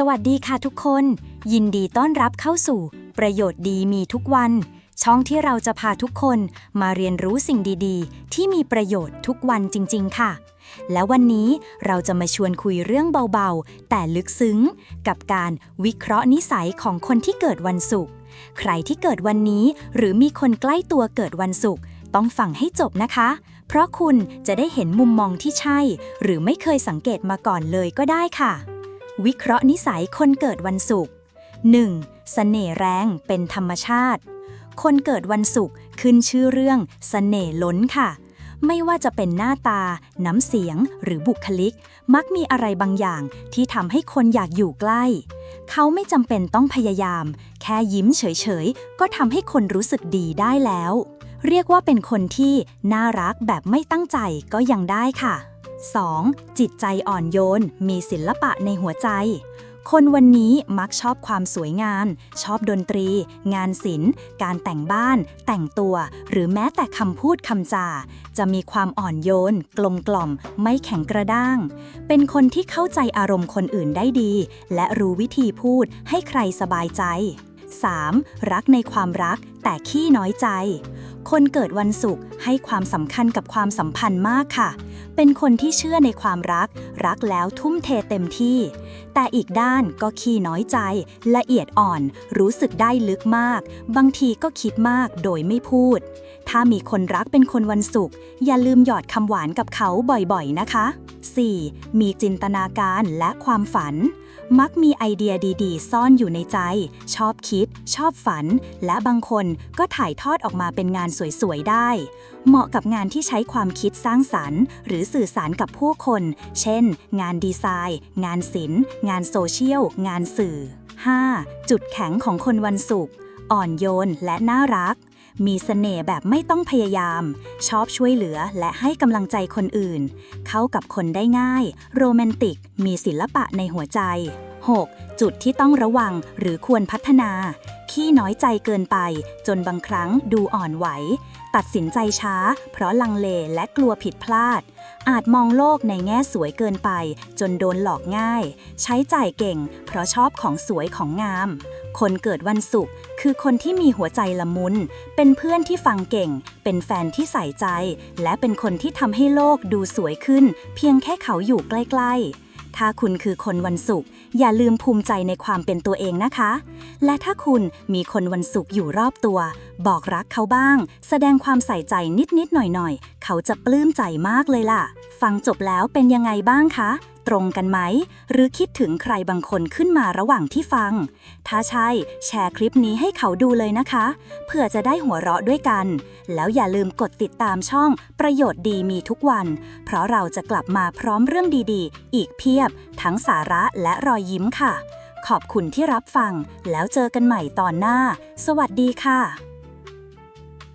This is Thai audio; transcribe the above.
สวัสดีค่ะทุกคน ยินดีต้อนรับเข้าสู่ ประโยชน์ดีมีทุกวัน ช่องที่เราจะพาทุกคนมาเรียนรู้สิ่งดีๆ ที่มีประโยชน์ทุกวันจริง ๆ ค่ะ และวันนี้เราจะมาชวนคุยเรื่องเบาๆ แต่ลึกซึ้ง กับการวิเคราะห์นิสัยของคนที่เกิดวันศุกร์ใครที่เกิดวันนี้หรือมีคนใกล้ตัวเกิดวันศุกร์ต้องฟังให้จบนะคะ เพราะคุณจะได้เห็นมุมมองที่ใช่ หรือไม่เคยสังเกตมาก่อนเลยก็ได้ค่ะ วิเคราะห์นิสัยคนเกิดวันศุกร์ 1. เสน่ห์แรงเป็นธรรมชาติ คนเกิดวันศุกร์ขึ้นชื่อเรื่องเสน่ห์ล้นค่ะ ไม่ว่าจะเป็นหน้าตา น้ำเสียง หรือบุคลิก มักมีอะไรบางอย่างที่ทำให้คนอยากอยู่ใกล้ เขาไม่จำเป็นต้องพยายาม แค่ยิ้มเฉยๆ ก็ทำให้คนรู้สึกดีได้แล้ว เรียกว่าเป็นคนที่น่ารักแบบไม่ตั้งใจก็ยังได้ค่ะ 2. จิตใจอ่อนโยน มีศิลปะในหัวใจ คนวันนี้มักชอบความสวยงาม ชอบดนตรี งานศิลป์ การแต่งบ้าน แต่งตัว หรือแม้แต่คำพูดคำจา จะมีความอ่อนโยน กลมกล่อม ไม่แข็งกระด้าง เป็นคนที่เข้าใจอารมณ์คนอื่นได้ดี และรู้วิธีพูดให้ใครสบายใจ 3. รักในความรักแต่ขี้น้อยใจ คนเกิดวันศุกร์ให้ความสำคัญกับความสัมพันธ์มากค่ะ เป็นคนที่เชื่อในความรัก รักแล้วทุ่มเทเต็มที่ แต่อีกด้านก็ขี้น้อยใจ ละเอียดอ่อน รู้สึกได้ลึกมาก บางทีก็คิดมากโดยไม่พูด ถ้ามีคนรักเป็นคนวันศุกร์อย่าลืมหยอดคำหวานกับเขาบ่อยๆนะคะ 4. มีจินตนาการและความฝัน มักมีไอเดียดีๆ ซ่อนอยู่ในใจ ชอบคิด ชอบฝัน และบางคนก็ถ่ายทอดออกมาเป็นงานสวยๆ ได้ เหมาะกับงานที่ใช้ความคิดสร้างสรรค์ หรือสื่อสารกับผู้คน เช่น งานดีไซน์ งานศิลป์ งานโซเชียล งานสื่อ 5. จุดแข็งของคนวันศุกร์อ่อนโยนและน่ารัก มีเสน่ห์แบบไม่ต้องพยายาม ชอบช่วยเหลือและให้กำลังใจคนอื่น เข้ากับคนได้ง่าย โรแมนติก มีศิลปะในหัวใจ 6. จุดที่ต้องระวังหรือควรพัฒนา ขี้น้อยใจเกินไป จนบางครั้งดูอ่อนไหว ตัดสินใจช้า เพราะลังเลและกลัวผิดพลาด อาจมองโลกในแง่สวยเกินไป จนโดนหลอกง่าย ใช้จ่ายเก่ง เพราะชอบของสวยของงาม คนเกิดวันศุกร์คือคนที่มีหัวใจละมุน เป็นเพื่อนที่ฟังเก่ง เป็นแฟนที่ใส่ใจ และเป็นคนที่ทำให้โลกดูสวยขึ้น เพียงแค่เขาอยู่ใกล้ๆถ้าคุณคือคนวันศุกร์อย่าลืมภูมิใจในความเป็นตัวเองนะคะ และถ้าคุณมีคนวันศุกร์อยู่รอบตัว บอกรักเขาบ้าง แสดงความใส่ใจนิดๆหน่อยๆ เขาจะปลื้มใจมากเลยล่ะ ฟังจบแล้วเป็นยังไงบ้างคะ ตรงกันไหม หรือคิดถึงใครบางคนขึ้นมาระหว่างที่ฟัง ถ้าใช่แชร์คลิปนี้ให้เขาดูเลยนะคะ เพื่อจะได้หัวเราะด้วยกัน แล้วอย่าลืมกดติดตามช่องประโยชน์ดีมีทุกวัน เพราะเราจะกลับมาพร้อมเรื่องดีๆ อีกเพียบ ทั้งสาระและรอยยิ้มค่ะขอบคุณที่รับฟัง แล้วเจอกันใหม่ตอนหน้า สวัสดีค่ะ